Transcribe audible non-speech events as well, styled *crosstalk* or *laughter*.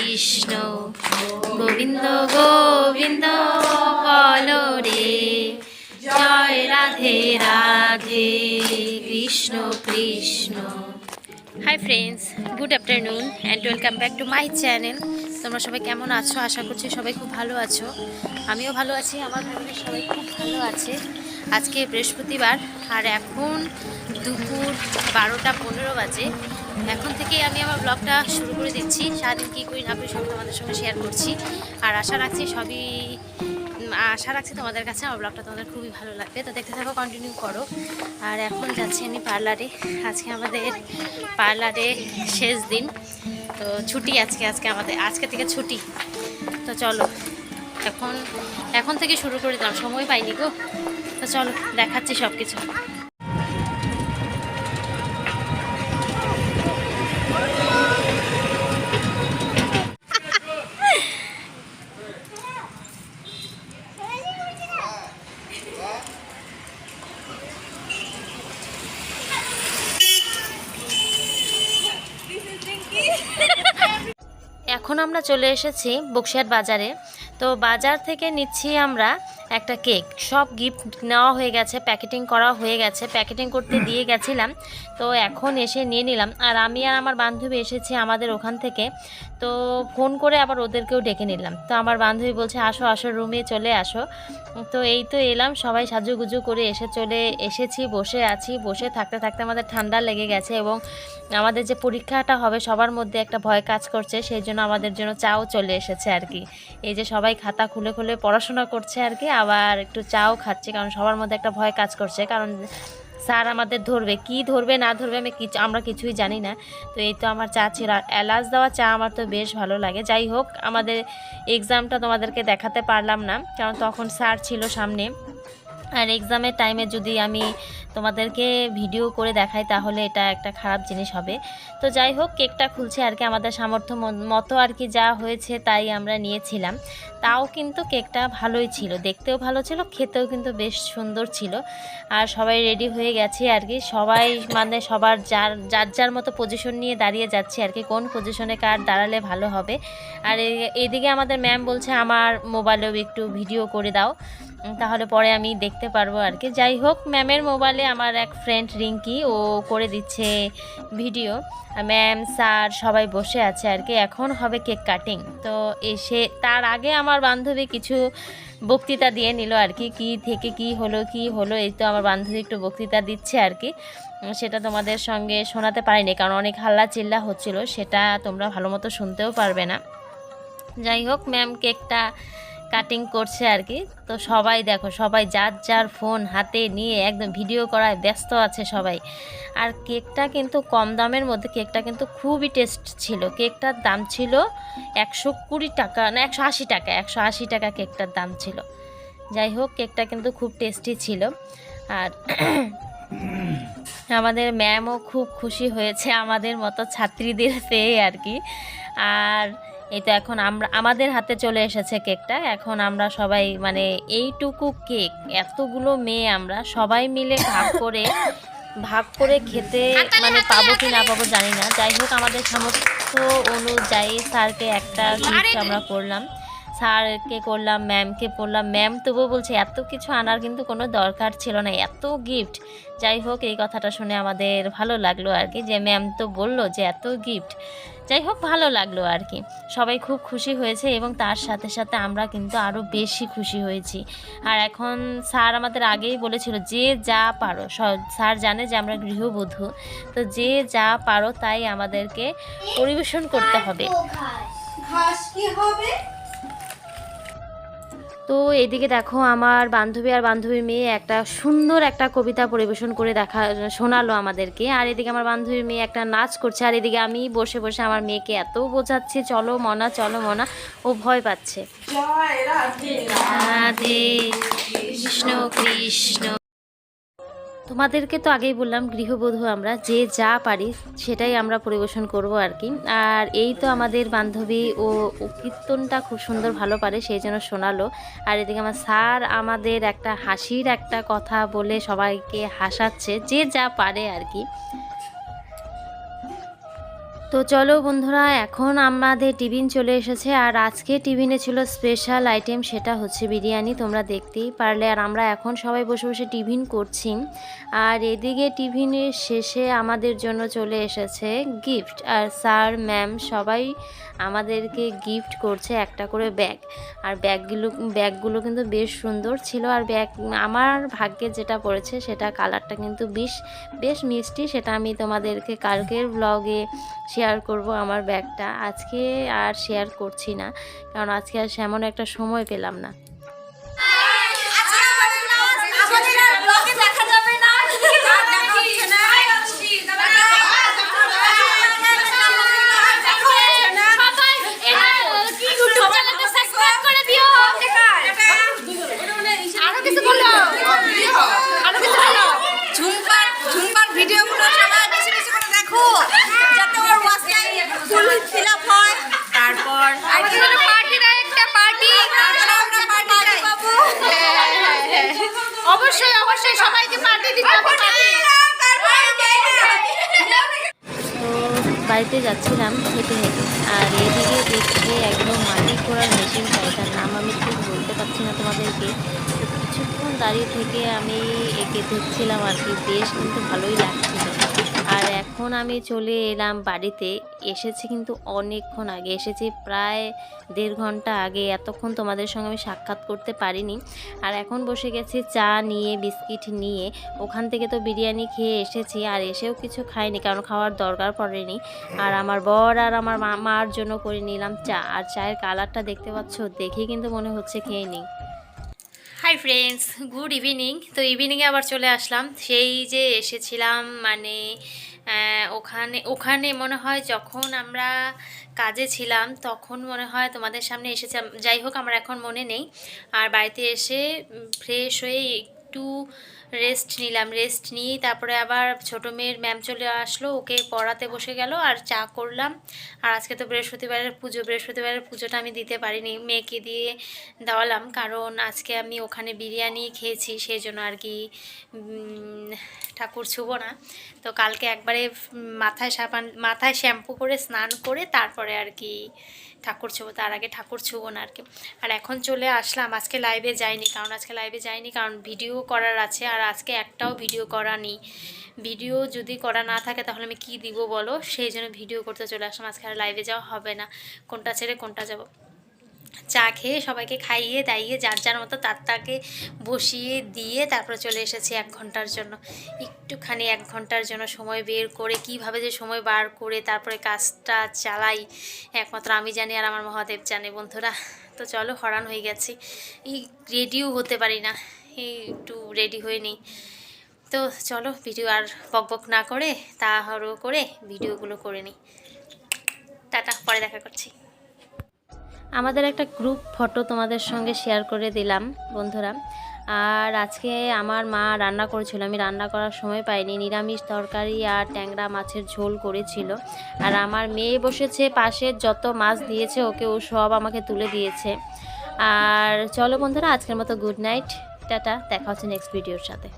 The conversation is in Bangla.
কৃষ্ণ গোবিন্দ গোবিন্দ বলো রে জয় Radhe Radhe Krishna Krishna hi friends good afternoon and welcome back to my channel তোমরা সবাই কেমন আছো? আশা করছি সবাই খুব ভালো আছো। আমিও ভালো আছি, আমার ফ্যামিলির সবাই খুব ভালো আছে। আজকে বৃহস্পতিবার আর এখন দুপুর বারোটা পনেরো বাজে। এখন থেকে আমি আমার ব্লগটা শুরু করে দিচ্ছি। সারাদিন কী করি না করি সব তোমাদের সঙ্গে শেয়ার করছি। আর আশা রাখছি সবই আশা রাখছি তোমাদের কাছে আমার ব্লগটা তোমাদের খুবই ভালো লাগবে। তো দেখতে থাকো কন্টিনিউ করো। আর এখন যাচ্ছি আমি পার্লারে। আজকে আমাদের পার্লারে শেষ দিন। তো ছুটি আজকে আজকে আমাদের, আজকে থেকে ছুটি। তো চলো, এখন এখন থেকে শুরু করে দিলাম। সময় পাইনি গো। তো চলো, দেখাচ্ছি সব কিছু এখন আমরা চলে এসেছি বকশিয়ার বাজারে। তো বাজার থেকে নিচ্ছি আমরা একটা কেক। সব গিফট নেওয়া হয়ে গেছে, প্যাকেটিং করা হয়ে গেছে, প্যাকেটিং করতে দিয়ে গেছিলাম। তো এখন এসে নিয়ে নিলাম। আর আমি আর আমার বান্ধবী এসেছি আমাদের ওখান থেকে। তো ফোন করে আবার ওদেরকেও ডেকে নিলাম। তো আমার বান্ধবী বলছে, আসো আসো, রুমে চলে আসো। তো এই তো এলাম, সবাই সাজুগুজু করে এসে চলে এসেছি, বসে আছি। বসে থাকতে থাকতে আমাদের ঠান্ডা লেগে গেছে এবং আমাদের যে পরীক্ষাটা হবে, সবার মধ্যে একটা ভয় কাজ করছে, সেই জন্য আমাদের জন্য চাও চলে এসেছে আর কি। এই যে সবাই খাতা খুলে খুলে পড়াশোনা করছে আর কি, আবার একটু চাও খাচ্ছে, কারণ সবার মধ্যে একটা ভয় কাজ করছে, কারণ স্যার আমাদের ধরবে, কি ধরবে, না ধরবে, আমি কিছু আমরা কিছুই জানি না। তো এই তো আমার চা ছিল। আর এলাচ দেওয়া চা আমার তো বেশ ভালো লাগে। যাই হোক, আমাদের এক্সামটা তোমাদেরকে দেখাতে পারলাম না, কারণ তখন স্যার ছিল সামনে। আর এক্সামের টাইমে যদি আমি তোমাদেরকে ভিডিও করে দেখাই, তাহলে এটা একটা খারাপ জিনিস হবে। তো যাই হোক, কেকটা খুলছে আর কি, আমাদের সামর্থ্য মতো আর কি যা হয়েছে তাই আমরা নিয়েছিলাম। তাও কিন্তু কেকটা ভালোই ছিল, দেখতেও ভালো ছিল, খেতেও কিন্তু বেশ সুন্দর ছিল। আর সবাই রেডি হয়ে গেছে আর কি, সবাই মানে সবার যার যার যার মতো পজিশন নিয়ে দাঁড়িয়ে যাচ্ছে আর কি, কোন পজিশনে কার দাঁড়ালে ভালো হবে। আর এইদিকে আমাদের ম্যাম বলছে, আমার মোবাইলেও একটু ভিডিও করে দাও। তাহলে পরে আমি দেখতে পারব আর কি। যাই হোক ম্যামের মোবাইলে আমার এক ফ্রেন্ড রিঙ্কি, ও করে দিচ্ছে ভিডিও ম্যাম স্যার সবাই বসে আছে আর কি। এখন হবে কেক কাটিং তো এসে তার আগে আমার বান্ধবী কিছু বক্তৃতা দিয়ে নিল আর কি। কী থেকে কি হলো কি হলো, এই তো আমার বান্ধবী একটু বক্তৃতা দিচ্ছে আর কি। সেটা তোমাদের সঙ্গে শোনাতে পারিনি, কারণ অনেক হাল্লা চিল্লা হচ্ছিল। সেটা তোমরা ভালো মতো শুনতেও পারবে না। যাই হোক ম্যাম কেকটা কাটিং করছে আর কি তো সবাই দেখো, সবাই যার যার ফোন হাতে নিয়ে একদম ভিডিও করায়, ব্যস্ত আছে সবাই। আর কেকটা কিন্তু কম দামের মধ্যে কেকটা কিন্তু খুবই টেস্ট ছিল। কেকটার দাম ছিল একশো কুড়ি টাকা, না একশো আশি টাকা, একশো আশি টাকা কেকটার দাম ছিল। যাই হোক কেকটা কিন্তু খুব টেস্টি ছিল। আর *coughs* আমাদের ম্যামও খুব খুশি হয়েছে আমাদের মতো ছাত্রীদের পেয়ে আর কি আর এই তো এখন আমরা আমাদের হাতে চলে এসেছে কেকটা। এখন আমরা সবাই মানে এইটুকু কেক এতগুলো মেয়ে আমরা সবাই মিলে ভাগ করে ভাগ করে খেতে মানে পাবো কি না পাবো জানি না। যাই হোক আমাদের সামর্থ্য অনুযায়ী স্যারকে একটা গিফট আমরা করলাম। স্যারকে করলাম ম্যামকে করলাম। ম্যাম তবুও বলছে এত কিছু আনার কিন্তু কোনো দরকার ছিল না এত গিফট যাই হোক এই কথাটা শুনে আমাদের ভালো লাগল আর কি যে ম্যাম তো বলল যে এত গিফট যাই হোক ভালো লাগল আর কি সবাই খুব খুশি হয়েছে এবং তার সাথে সাথে আমরা কিন্তু আরও বেশি খুশি হয়েছি। আর এখন স্যার আমাদের আগেই বলেছিল, যে যা পারো। স্যার জানে যে আমরা গৃহবধূ। তো যে যা পারো তাই আমাদেরকে পরিবেশন করতে হবে। ঘাস কি হবে? তো এদিকে দেখো আমার বান্ধবী আর বান্ধবীর মেয়ে একটা সুন্দর একটা কবিতা পরিবেশন করে দেখা শোনালো আমাদেরকে। আর এদিকে আমার বান্ধবীর মেয়ে একটা নাচ করছে আর এদিকে আমি বসে বসে আমার মেয়েকে এত বোঝাচ্ছি চলো মনা চলো মনা ও ভয় পাচ্ছে। রাধে কৃষ্ণ কৃষ্ণ। তোমাদেরকে তো আগেই বললাম, গৃহবধূ আমরা, যে যা পারি সেটাই আমরা পরিবেশন করব আর কি। আর এই তো আমাদের বান্ধবী, ও কীর্তনটা খুব সুন্দর ভালো পারে সেই জন্য শোনালো। আর এদিকে আমার স্যার আমাদের একটা হাসির একটা কথা বলে সবাইকে হাসাচ্ছে, যে যা পারে আর কি। তো চলো বন্ধুরা, এখন আমাদের টিফিন চলে এসেছে আর আজকে টিফিনে ছিল স্পেশাল আইটেম সেটা হচ্ছে বিরিয়ানি, তোমরা দেখতেই পারলে। আর আমরা এখন সবাই বসে বসে টিফিন করছি। আর এদিকে টিফিনের শেষে আমাদের জন্য চলে এসেছে গিফট আর স্যার ম্যাম সবাই আমাদেরকে গিফট করছে একটা করে ব্যাগ আর ব্যাগগুলো ব্যাগগুলো কিন্তু বেশ সুন্দর ছিল। আর ব্যাগ আমার ভাগ্যে যেটা পড়েছে, সেটা কালারটা কিন্তু বেশ বেশ মিষ্টি। সেটা আমি তোমাদেরকে কালকের ব্লগে শেয়ার করব আমার ব্যাগটা। আজকে আর শেয়ার করছি না, কারণ আজকে আর সেমন একটা সময় পেলাম না। ঝুমপার ঝুমপার ভিডিওগুলো সবাই বেশি বেশি করে দেখো যাতে ওর watch time full fill up হয় তারপর আর কি পার্টির একটা পার্টি আমরা পার্টি পাবো অবশ্যই অবশ্যই সবাইকে পার্টি দিতে হবে তো বাড়িতে যাচ্ছিলাম হেঁটে হেঁটে আর এদিকে দেখতে একদম মাটি করার মেশিন তার নাম আমি ঠিক বলতে পারছি না তোমাদেরকে। কিছুক্ষণ দাঁড়িয়ে থেকে আমি একে দেখছিলাম আর কি বেশ কিন্তু ভালোই লাগছিল। আর এখন আমি চলে এলাম বাড়িতে। এসেছি কিন্তু অনেকক্ষণ আগে। এসেছি প্রায় দেড় ঘণ্টা আগে। এতক্ষণ তোমাদের সঙ্গে আমি সাক্ষাৎ করতে পারিনি। আর এখন বসে গেছি চা নিয়ে, বিস্কিট নিয়ে। ওখান থেকে তো বিরিয়ানি খেয়ে এসেছি। আর এসেও কিছু খাইনি, কারণ খাওয়ার দরকার পড়েনি। আর আমার বর আর আমার মা মার জন্য করে নিলাম চা। আর চায়ের কালারটা দেখতে পাচ্ছ দেখে কিন্তু মনে হচ্ছে খেয়ে নিই। হাই ফ্রেন্ডস গুড ইভিনিং তো ইভিনিংয়ে আবার চলে আসলাম। সেই যে এসেছিলাম মানে ওখানে ওখানে মনে হয় যখন আমরা কাজে ছিলাম, তখন মনে হয় তোমাদের সামনে এসেছিলাম যাই হোক, আমার এখন মনে নেই। আর বাড়িতে এসে ফ্রেশ হয়ে একটু রেস্ট নিলাম। রেস্ট নিয়ে তারপরে আবার ছোটো মেয়ের ম্যাম চলে আসলো, ওকে পড়াতে বসে গেল আর চা করলাম। আর আজকে তো বৃহস্পতিবারের পুজো, বৃহস্পতিবারের পুজোটা আমি দিতে পারিনি, মেয়েকে দিয়ে দেওয়ালাম। কারণ আজকে আমি ওখানে বিরিয়ানি খেয়েছি সেই জন্য আর কি ঠাকুর ছুবো না। তো কালকে একবারে মাথায় সাবান, মাথায় শ্যাম্পু করে স্নান করে তারপরে আর কি ঠাকুর ছুবো, তার আগে ঠাকুর ছুবো না আর কি। আর এখন চলে আসলাম, আজকে লাইভে যাইনি, কারণ আজকে লাইভে যাইনি, কারণ ভিডিও করার আছে, আর আজকে একটাও ভিডিও করা নেই। ভিডিও যদি করা না থাকে, তাহলে আমি কি দিব বলো? সেই জন্য ভিডিও করতে চলে আসলাম, আজকে আর লাইভে যাওয়া হবে না। কোনটা ছেড়ে কোনটা যাব? চা খেয়ে সবাইকে খাইয়ে দাইয়ে যার যার মতো তার তাকে বসিয়ে দিয়ে তারপরে চলে এসেছি এক ঘণ্টার জন্য। একটুখানি এক ঘণ্টার জন্য সময় বের করে কীভাবে যে সময় বার করে তারপরে কাজটা চালাই, একমাত্র আমি জানি আর আমার মহাদেব জানে বন্ধুরা। তো চলো হরান হয়ে গেছি। এই রেডিও হতে পারি না, এই একটু রেডি হয়ে নিই। তো চলো ভিডিও আর বক বক না করে তাড়াহুড়ো করে ভিডিওগুলো করে নিই। টাটা, পরে দেখা করছি। আমাদের একটা গ্রুপ ফটো তোমাদের সঙ্গে শেয়ার করে দিলাম, বন্ধুরা। আর আজকে আমার মা রান্না করেছিল, আমি রান্না করার সময় পাইনি। নিরামিষ তরকারি আর ট্যাংরা মাছের ঝোল করেছিল। আর আমার মেয়ে বসেছে পাশে, যত মাছ দিয়েছে ওকে ও সব আমাকে তুলে দিয়েছে। আর চলো বন্ধুরা, আজকের মতো গুড নাইট টাটা, দেখা হচ্ছে নেক্সট ভিডিওর সাথে।